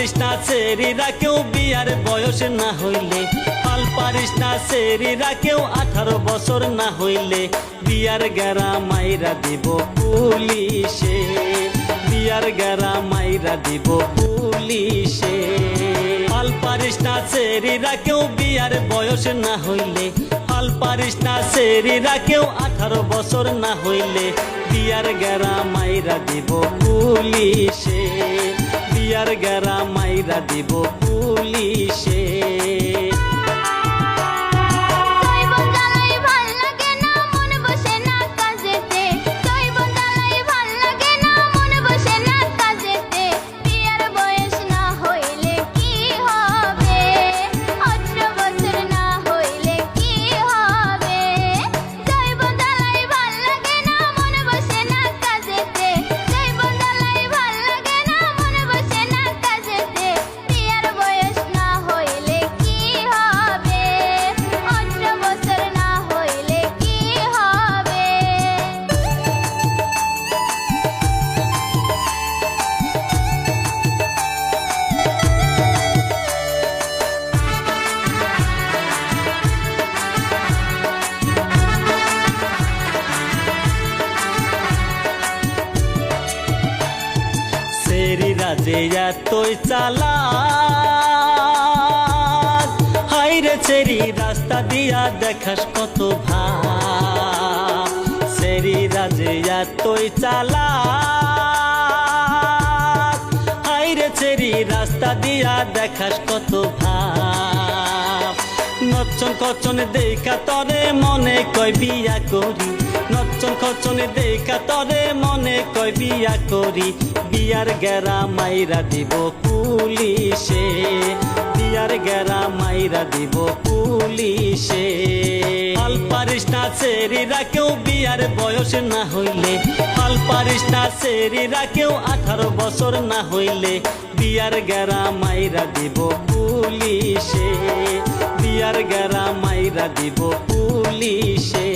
সেরিরা কেউ বিয়ার বয়স না হইলে। হাল পারিস না সেরিরা কেউ আঠারো বছর না হইলে। বিয়ার গেরা মাইরা দিব পুলিশে। বিয়ার গেরা মাইরা দিব পুলিশে। হাল পারিস না সেরিরা কেউ বিয়ার বয়স না হইলে। হাল পারিস না সেরিরা কেউ আঠারো বছর না হইলে। বিয়ার গেরা মাইরা দিব পুলিশে। বিয়ার গেরা মাইরা দিব পুলিশে। যে এতই চালা হাইরে চেরি, রাস্তা দিয়া দেখাস কত ভাব। সেরিরা রাজে এতই চালা হাইরে চেরি, রাস্তা দিয়া দেখাস কত ভাব। কচন দেখা তরে মনে কই বিয়া করি। নচন খচন দেখা তরে মনে কই বিয়া করি। বিয়ার গেরা মাইরা দিব পুলিশে। বিয়ার গেরা মাইরা দিব পুলিশে। পারিস না সেরিরা কেউ বিয়ার বয়স না হইলে। হাল পারিস না সেরিরা কেউ আঠারো বছর না হইলে। বিয়ার গেরা মাইরা দিব পুলিশে। বিয়ার গেরা মাইরা দিব পুলিশে।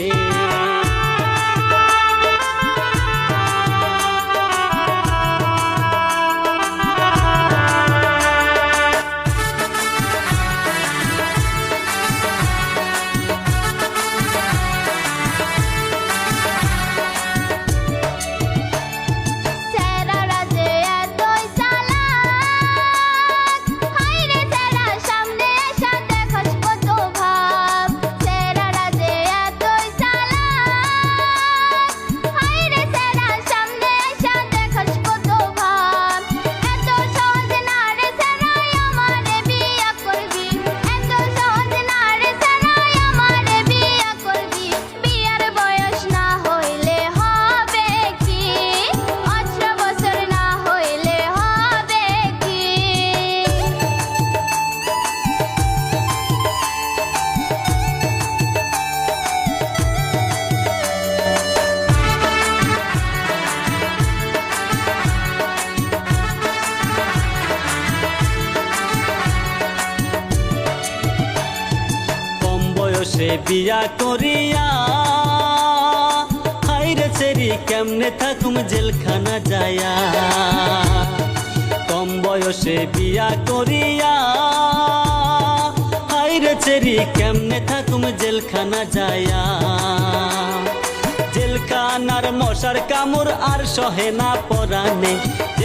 বয়সে বিয়া করিয়া হাইরে সেরি কেমনে থাকুম জেলখানা যায়া কম বয়সে বিয়া করিয়া হাইরে সেরি কেমনে থাকুম জেলখানা যায়া জেলখানার মশার কামড় আর সহে না পরানে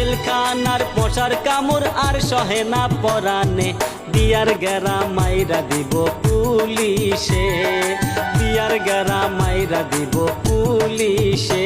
জেলখানার পোষার কামড় আর সহে না পরানে দিয়ার গেরা মাইরা দিব পুলিশে। দিয়ার গেরা মাইরা দিব পুলিশে।